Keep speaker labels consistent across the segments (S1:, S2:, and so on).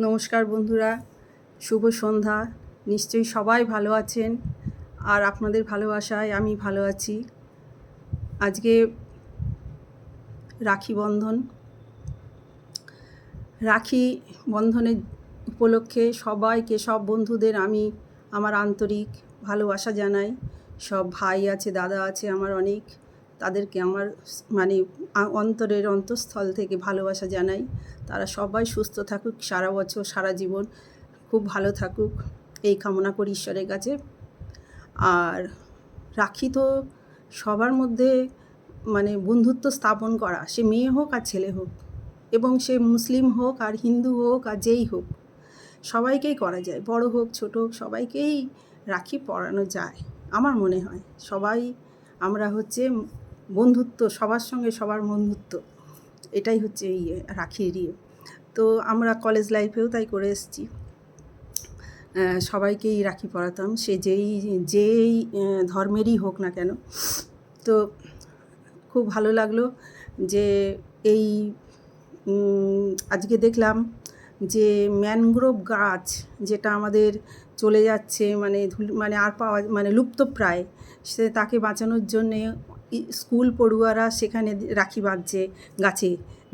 S1: নমস্কার বন্ধুরা, শুভ সন্ধ্যা। নিশ্চয়ই সবাই ভালো আছেন আর আপনাদের ভালোবাসায় আমি ভালো আছি। আজকে রাখি বন্ধন। রাখি বন্ধনের উপলক্ষে সবাইকে, সব বন্ধুদের আমি আমার আন্তরিক ভালোবাসা জানাই। সব ভাই আছে, দাদা আছে, আমার অনেক। তাদেরকে আমার মানে অন্তরের অন্তঃস্থল থেকে ভালোবাসা জানাই। তারা সবাই সুস্থ থাকুক, সারা বছর, সারা জীবন খুব ভালো থাকুক। এই কামনা করি ঈশ্বরের কাছে। আর রাখি তো সবার মধ্যে মানে বন্ধুত্ব স্থাপন করা। সে মেয়ে হোক আর ছেলে হোক এবং সে মুসলিম হোক আর হিন্দু হোক আর যেই হোক, সবাইকেই করা যায়। বড় হোক, ছোট হোক, সবাইকেই রাখি পরানো যায়। আমার মনে হয় সবাই, আমরা হচ্ছে বন্ধুত্ব, সবার সঙ্গে সবার বন্ধুত্ব, এটাই হচ্ছে ইয়ে রাখির ইয়ে। তো আমরা কলেজ লাইফেও তাই করে এসেছি। সবাইকেই রাখি পরাতাম, সে যেই যেই ধর্মেরই হোক না কেন। তো খুব ভালো লাগল যে এই আজকে দেখলাম যে ম্যানগ্রোভ গাছ যেটা আমাদের চলে যাচ্ছে মানে মানে আর পাওয়া মানে লুপ্তপ্রায়, সে তাকে বাঁচানোর জন্যে স্কুল পড়ুয়ারা সেখানে রাখি বাঁধছে গাছে,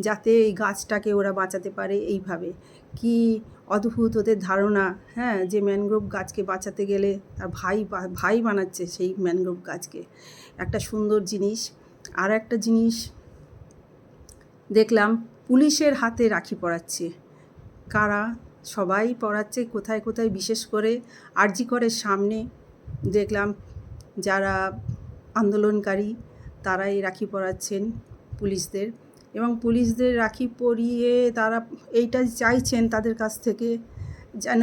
S1: যাতে এই গাছটাকে ওরা বাঁচাতে পারে এইভাবে। কি অদ্ভুত ওদের ধারণা হ্যাঁ যে ম্যানগ্রোভ গাছকে বাঁচাতে গেলে তার ভাই ভাই বানাচ্ছে সেই ম্যানগ্রোভ গাছকে। একটা সুন্দর জিনিস। আর একটা জিনিস দেখলাম, পুলিশের হাতে রাখি পড়াচ্ছে কারা? সবাই পড়াচ্ছে কোথায় কোথায়, বিশেষ করে আরজি করের সামনে। দেখলাম যারা আন্দোলনকারী তারাই রাখি পরাচ্ছেন পুলিশদের এবং পুলিশদের রাখি পরিয়ে তারা এইটা চাইছেন তাদের কাছ থেকে যেন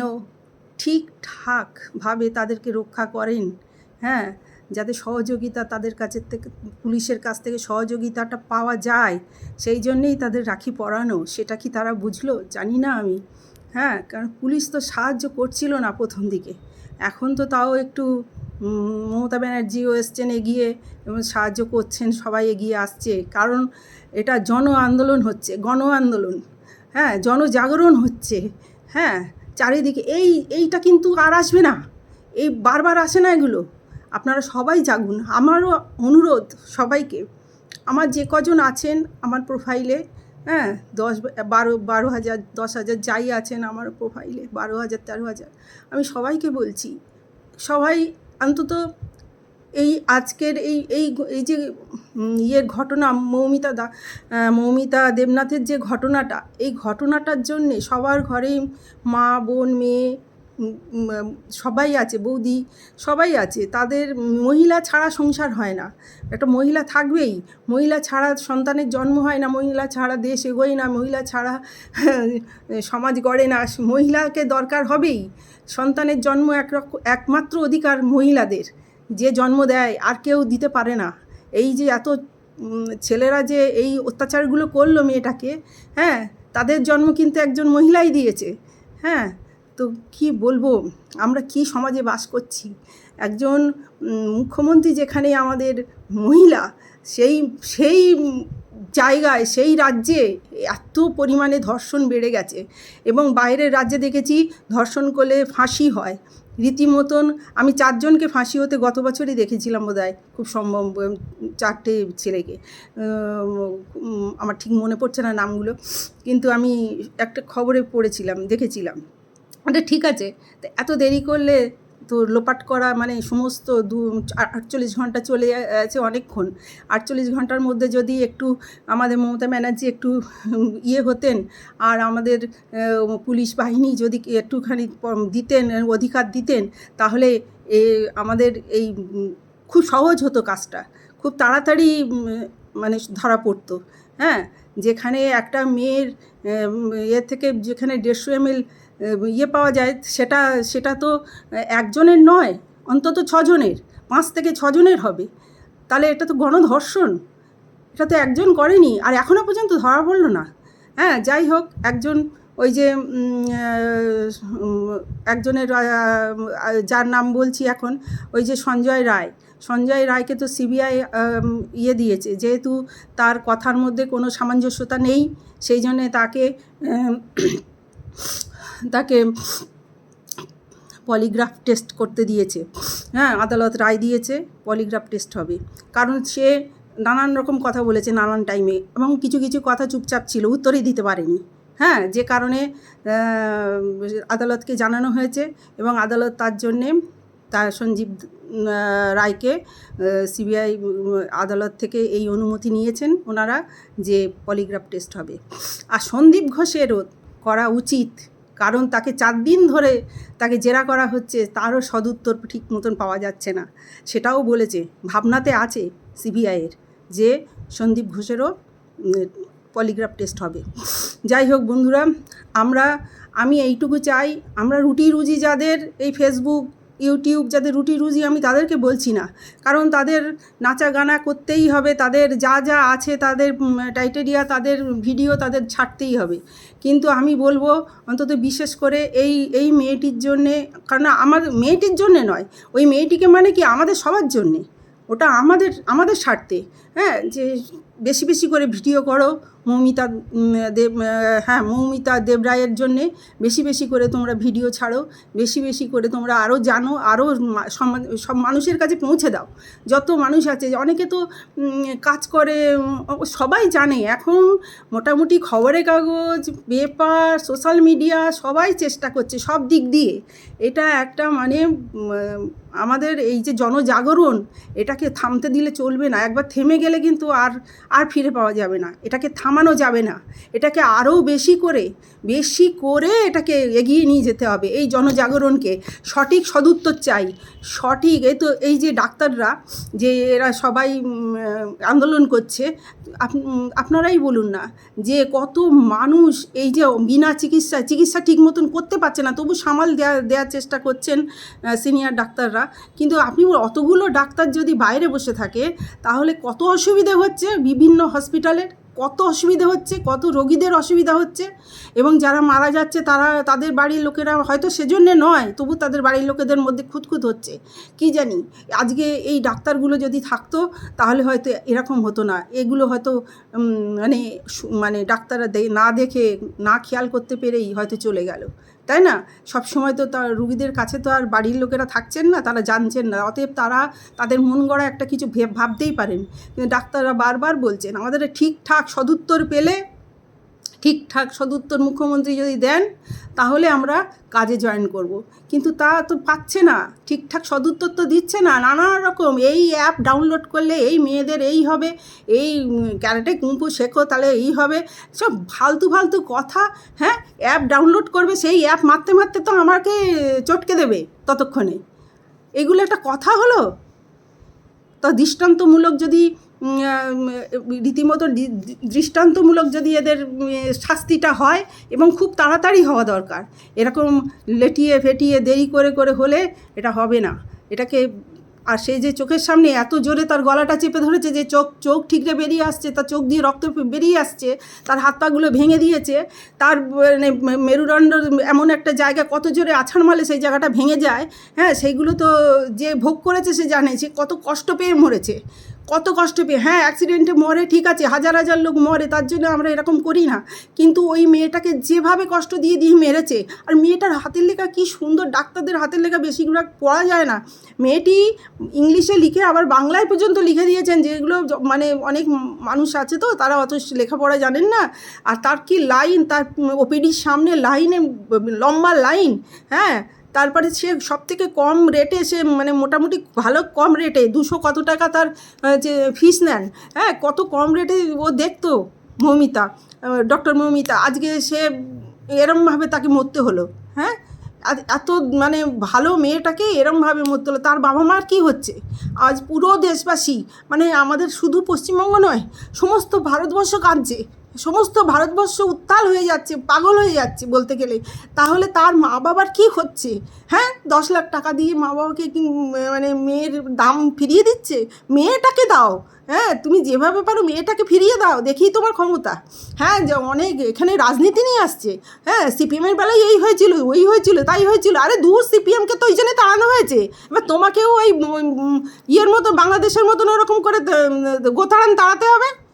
S1: ঠিকঠাকভাবে তাদেরকে রক্ষা করেন হ্যাঁ? যাতে সহযোগিতা তাদের কাছে থেকে, পুলিশের কাছ থেকে সহযোগিতাটা পাওয়া যায়। সেই জন্যেই তাদের রাখি পরানো। সেটা কি তারা বুঝলো? জানি না আমি হ্যাঁ? কারণ পুলিশ তো সাহায্য করছিল না প্রথম দিকে। এখন তো তাও একটু মমতা ব্যানার্জিও এসছেন এগিয়ে এবং সাহায্য করছেন, সবাই এগিয়ে আসছে। কারণ এটা জন আন্দোলন হচ্ছে, গণ আন্দোলন। হ্যাঁ জনজাগরণ হচ্ছে। হ্যাঁ চারিদিকে এই, এইটা কিন্তু আর আসবে না। এই বারবার আসে না এগুলো। আপনারা সবাই জাগুন। আমারও অনুরোধ সবাইকে। আমার যে কজন আছেন আমার প্রোফাইলে হ্যাঁ দশ, বারো বারো হাজার, দশ হাজার যাই আছেন আমার প্রোফাইলে বারো হাজার, তেরো হাজার, আমি সবাইকে বলছি, সবাই অন্তত এই আজকের এই এই এই যে ইয়ের ঘটনা, মৌমিতা দা মৌমিতা দেবনাথের যে ঘটনাটা, এই ঘটনাটার জন্যে সবার ঘরেই মা, বোন, মেয়ে সবাই আছে, বৌদি সবাই আছে, তাদের মহিলা ছাড়া সংসার হয় না। একটা মহিলা থাকবেই, মহিলা ছাড়া সন্তানের জন্ম হয় না, মহিলা ছাড়া দেশ এগোয় না, মহিলা ছাড়া সমাজ গড়ে না, মহিলাকে দরকার হবেই। সন্তানের জন্ম এক একমাত্র অধিকার মহিলাদের, যে জন্ম দেয় আর কেউ দিতে পারে না। এই যে এত ছেলেরা যে এই অত্যাচারগুলো করল মেয়েটাকে হ্যাঁ তাদের জন্ম কিন্তু একজন মহিলাই দিয়েছে হ্যাঁ তো কি বলব? আমরা কি সমাজে বাস করছি? একজন মুখ্যমন্ত্রী যেখানে আমাদের মহিলা, সেই সেই জায়গায়, সেই রাজ্যে এত পরিমাণে ধর্ষণ বেড়ে গেছে এবং বাইরের রাজ্যে দেখেছি ধর্ষণ করলে ফাঁসি হয়। রীতিমতন আমি চারজনকে ফাঁসি হতে গত বছরই দেখেছিলাম বোধহয়, খুব সম্ভব চারটে ছেলেকে। আমার ঠিক মনে পড়ছে না নামগুলো, কিন্তু আমি একটা খবরে পড়েছিলাম, দেখেছিলাম। ওটা ঠিক আছে। এত দেরি করলে তো লোপাট করা মানে সমস্ত দু আটচল্লিশ ঘণ্টা চলে আছে অনেকক্ষণ। আটচল্লিশ ঘণ্টার মধ্যে যদি একটু আমাদের মমতা ব্যানার্জি একটু ইয়ে হতেন আর আমাদের পুলিশ বাহিনী যদি একটুখানি দিতেন, অধিকার দিতেন, তাহলে এ, আমাদের এই খুব সহজ হতো কাজটা। খুব তাড়াতাড়ি মানে ধরা পড়তো। হ্যাঁ? যেখানে একটা মেয়ের ইয়ে থেকে যেখানে দেড়শো এমএল ইয়ে পাওয়া যায়, সেটা সেটা তো একজনের নয়, অন্তত ছজনের, পাঁচ থেকে ছজনের হবে। তাহলে এটা তো গণধর্ষণ, এটা তো একজন করেনি, আর এখনও পর্যন্ত ধরা পড়ল না। হ্যাঁ যাই হোক, একজন ওই যে একজনের যার নাম বলছি এখন, ওই যে সঞ্জয় রায়। সঞ্জয় রায়কে তো সিবিআই ইয়ে দিয়েছে, যেহেতু তার কথার মধ্যে কোনো সামঞ্জস্যতা নেই, সেই জন্যে তাকে তাকে পলিগ্রাফ টেস্ট করতে দিয়েছে। হ্যাঁ আদালত রায় দিয়েছে, পলিগ্রাফ টেস্ট হবে। কারণ সে নানান রকম কথা বলেছে নানান টাইমে এবং কিছু কিছু কথা চুপচাপ ছিল, উত্তরই দিতে পারেনি। হ্যাঁ যে কারণে আদালতকে জানানো হয়েছে এবং আদালত তার জন্যে তার সঞ্জীব রায়কে সিবিআই, আদালত থেকে এই অনুমতি নিয়েছেন ওনারা যে পলিগ্রাফ টেস্ট হবে। আর সন্দীপ ঘোষেরও করা উচিত কারণ তাকে চার দিন ধরে তাকে জেরা করা হচ্ছে, তারও সদুত্তর ঠিক মতন পাওয়া যাচ্ছে না। সেটাও বলেছে, ভাবনাতে আছে সিবিআইয়ের যে সন্দীপ ঘোষেরও পলিগ্রাফ টেস্ট হবে। যাই হোক বন্ধুরা, আমরা, আমি এইটুকু চাই, আমরা রুটি রুজি যাদের এই ফেসবুক ইউটিউব, যাদের রুটি রুজি আমি তাদেরকে বলছি না। কারণ তাদের নাচা গানা করতেই হবে, তাদের যা যা আছে, তাদের টাইটেরিয়া তাদের ভিডিও তাদের ছাড়তেই হবে। কিন্তু আমি বলব, অন্তত বিশেষ করে এই এই মেয়েটির জন্যে, কারণ আমার মেয়েটির জন্যে নয়, ওই মেয়েটিকে মানে কি আমাদের সবার জন্যে। ওটা আমাদের আমাদের স্বার্থে। হ্যাঁ যে বেশি বেশি করে ভিডিও করো মৌমিতা দেব হ্যাঁ মৌমিতা দেবরায়ের জন্যে বেশি বেশি করে তোমরা ভিডিও ছাড়ো, বেশি বেশি করে তোমরা আরও জানো আরও সব মানুষের কাছে পৌঁছে দাও। যত মানুষ আছে, অনেকে তো কাজ করে সবাই জানে, এখন মোটামুটি খবরের কাগজ, পেপার, সোশ্যাল মিডিয়া সবাই চেষ্টা করছে সব দিক দিয়ে। এটা একটা মানে আমাদের এই যে জনজাগরণ, এটাকে থামতে দিলে চলবে না, একবার থেমে গেলে কিন্তু আর আর ফিরে পাওয়া যাবে না। এটাকে থামানো যাবে না। এটাকে আরও বেশি করে বেশি করে এটাকে এগিয়ে নিয়ে যেতে হবে। এই জনজাগরণকে সঠিক সদুত্তর চাই। সঠিক, এই তো, এই যে ডাক্তাররা, যে এরা সবাই আন্দোলন করছে, আপ- আপনারাই বলুন না যে কত মানুষ এই যে বিনা চিকিৎসা চিকিৎসা ঠিক মতন করতে পারছে না। তবু সামাল দেওয়া দেওয়ার চেষ্টা করছেন সিনিয়র ডাক্তাররা। কিন্তু আপনি অতগুলো ডাক্তার যদি বাইরে বসে থাকে, তাহলে কত অসুবিধে হচ্ছে? বিভিন্ন হসপিটালের কত অসুবিধে হচ্ছে, কত রোগীদের অসুবিধা হচ্ছে এবং যারা মারা যাচ্ছে তারা, তাদের বাড়ির লোকেরা হয়তো সেজন্যে নয়, তবু তাদের বাড়ির লোকেদের মধ্যে খুঁতখুত হচ্ছে। কি জানি, আজকে এই ডাক্তারগুলো যদি থাকতো তাহলে হয়তো এরকম হতো না। এগুলো হয়তো মানে মানে ডাক্তাররা না দেখে, না খেয়াল করতে পেরেই হয়তো চলে গেল। তাই না? সব সময় তো তার রুগীদের কাছে তো আর বাড়ির লোকেরা থাকছেন না, তারা জানছেন না। অতএব তারা তাদের মন গড়া একটা কিছু ভাবতেই পারেন। কিন্তু ডাক্তাররা বারবার বলছেন, আমাদের ঠিকঠাক সদুত্তর পেলে, ঠিকঠাক সদুত্তর মুখ্যমন্ত্রী যদি দেন তাহলে আমরা কাজে জয়েন করব। কিন্তু তা তো পাচ্ছে না। ঠিকঠাক সদুত্তর তো দিচ্ছে না। নানা রকম এই অ্যাপ ডাউনলোড করলে এই মেয়েদের এই হবে, এই ক্যারেটে কুম্পু শেখো তাহলে এই হবে। সব ফালতু ফালতু কথা হ্যাঁ? অ্যাপ ডাউনলোড করবে, সেই অ্যাপ মারতে মারতে তো আমাকে চটকে দেবে ততক্ষণে। এগুলো একটা কথা হলো? তা দৃষ্টান্তমূলক যদি রীতিমতো দৃষ্টান্তমূলক যদি এদের শাস্তিটা হয় এবং খুব তাড়াতাড়ি হওয়া দরকার, এরকম লেটিয়ে ফেটিয়ে দেরি করে করে হলে এটা হবে না। এটাকে আর সেই যে চোখের সামনে এত জোরে তার গলাটা চেপে ধরেছে যে চোখ চোখ ঠিকরে বেরিয়ে আসছে, তার চোখ দিয়ে রক্ত বেরিয়ে আসছে, তার হাত পাগুলো ভেঙে দিয়েছে, তার মানে মেরুদণ্ড এমন একটা জায়গা কত জোরে আছাড় মালে সেই জায়গাটা ভেঙে যায় হ্যাঁ সেইগুলো তো যে ভোগ করেছে সে জানে যে কত কষ্ট পেয়ে মরেছে, কত কষ্ট পেয়ে হ্যাঁ অ্যাক্সিডেন্টে মরে ঠিক আছে, হাজার হাজার লোক মরে, তার জন্য আমরা এরকম করি না, কিন্তু ওই মেয়েটাকে যেভাবে কষ্ট দিয়ে দিয়ে মেরেছে, আর মেয়েটার হাতের লেখা কি সুন্দর, ডাক্তারদের হাতের লেখা বেশিরভাগ পড়া যায় না, মেয়েটি ইংলিশে লিখে আবার বাংলায় পর্যন্ত লিখে দিয়েছেন যেগুলো মানে অনেক মানুষ আছে তো, তারা অত লেখাপড়া জানেন না। আর তার কি লাইন, তার ওপিডির সামনে লাইনে লম্বা লাইন হ্যাঁ? তারপরে সে সব থেকে কম রেটে সে মানে মোটামুটি ভালো কম রেটে দুশো কত টাকা তার যে ফিস নেন হ্যাঁ? কত কম রেটে ও দেখতো মৌমিতা ডক্টর মৌমিতা। আজকে সে এরমভাবে তাকে মরতে হলো হ্যাঁ? এত- মানে ভালো মেয়েটাকে এরমভাবে মরতে হলো, তার বাবা মার কী হচ্ছে? আজ পুরো দেশবাসী মানে আমাদের শুধু পশ্চিমবঙ্গ নয়, সমস্ত ভারতবর্ষ কাঁদছে। সমস্ত ভারতবর্ষ উত্তাল হয়ে যাচ্ছে, পাগল হয়ে যাচ্ছে বলতে গেলে। তাহলে তার মা বাবার কি হচ্ছে? হ্যাঁ দশ লাখ টাকা দিয়ে মা বাবাকে কি মানে মেয়ের দাম ফিরিয়ে দিচ্ছে? মেয়েটাকে দাও। হ্যাঁ তুমি যেভাবে পারো মেয়েটাকে ফিরিয়ে দাও, দেখি তোমার ক্ষমতা। হ্যাঁ যে অনেক এখানে রাজনীতি নিয়ে আসছে। হ্যাঁ সিপিএমের বেলায় এই হয়েছিল, ওই হয়েছিল, তাই হয়েছিল। আরে দূর সিপিএমকে তো ওই জন্যই তাড়ানো হয়েছে। এবার তোমাকেও ওই ইয়ের মতো, বাংলাদেশের মতন ওরকম করে দ- গোতাড়ান, তাড়াতে হবে?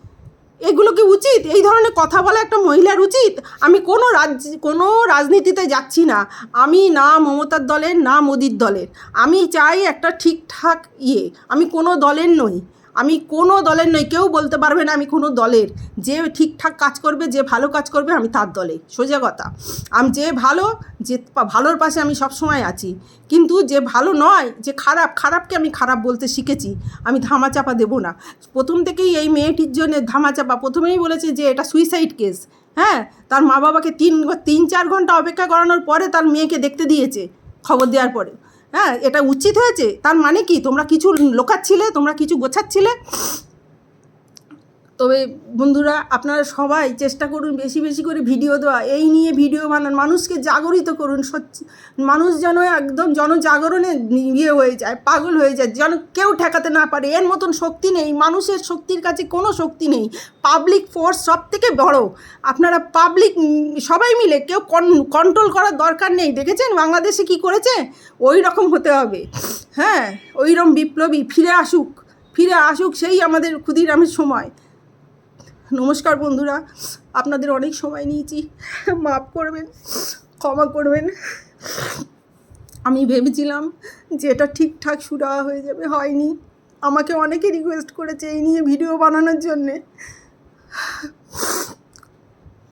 S1: এগুলো কি উচিত? এই ধরনের কথা বলা একটা মহিলার উচিত? আমি কোনো রাজ কোনো রাজনীতিতে যাচ্ছি না। আমি না মমতার দলের, না মোদির দলের। আমি চাই একটা ঠিকঠাক ইয়ে। আমি কোনো দলের নই। আমি কোনো দলের নই, কেউ বলতে পারবে না আমি কোনো দলের। যে ঠিকঠাক কাজ করবে, যে ভালো কাজ করবে, আমি তার দলে। সোজা কথা। আমি যে ভালো, যে ভালোর পাশে আমি সবসময় আছি। কিন্তু যে ভালো নয়, যে খারাপ, খারাপকে আমি খারাপ বলতে শিখেছি, আমি ধামাচাপা দেবো না। প্রথম থেকেই এই মেয়েটির জন্য ধামাচাপা, প্রথমেই বলেছে যে এটা সুইসাইড কেস হ্যাঁ তার মা বাবাকে তিন তিন, চার ঘণ্টা অপেক্ষা করানোর পরে তার মেয়েকে দেখতে দিয়েছে, খবর দেওয়ার পরে। হ্যাঁ এটা উচিত হয়েছে। তার মানে কি? তোমরা কিছু লোকাচ্ছিলে তোমরা কিছু গোছাচ্ছিলে। তবে বন্ধুরা আপনারা সবাই চেষ্টা করুন বেশি বেশি করে ভিডিও দেওয়া। এই নিয়ে ভিডিও বানান, মানুষকে জাগরিত করুন সত্যি মানুষ যেন একদম জনজাগরণে ইয়ে হয়ে যায়, পাগল হয়ে যায়, যেন কেউ ঠেকাতে না পারে। এর মতন শক্তি নেই, মানুষের শক্তির কাছে কোনো শক্তি নেই। পাবলিক ফোর্স সব থেকে বড়। আপনারা পাবলিক সবাই মিলে কেউ কন্ট্রোল করার দরকার নেই। দেখেছেন বাংলাদেশে কি করেছে? ওই রকম হতে হবে। হ্যাঁ ওই রকম বিপ্লবী, ফিরে আসুক। ফিরে আসুক সেই আমাদের ক্ষুদিরামের সময়। নমস্কার বন্ধুরা, আপনাদের অনেক সময় নিয়েছি, মাফ করবেন, ক্ষমা করবেন। আমি ভেবেছিলাম যে এটা ঠিকঠাক সুরা হয়ে যাবে, হয়নি। আমাকে অনেকে রিকোয়েস্ট করেছে এই নিয়ে ভিডিও বানানোর জন্যে।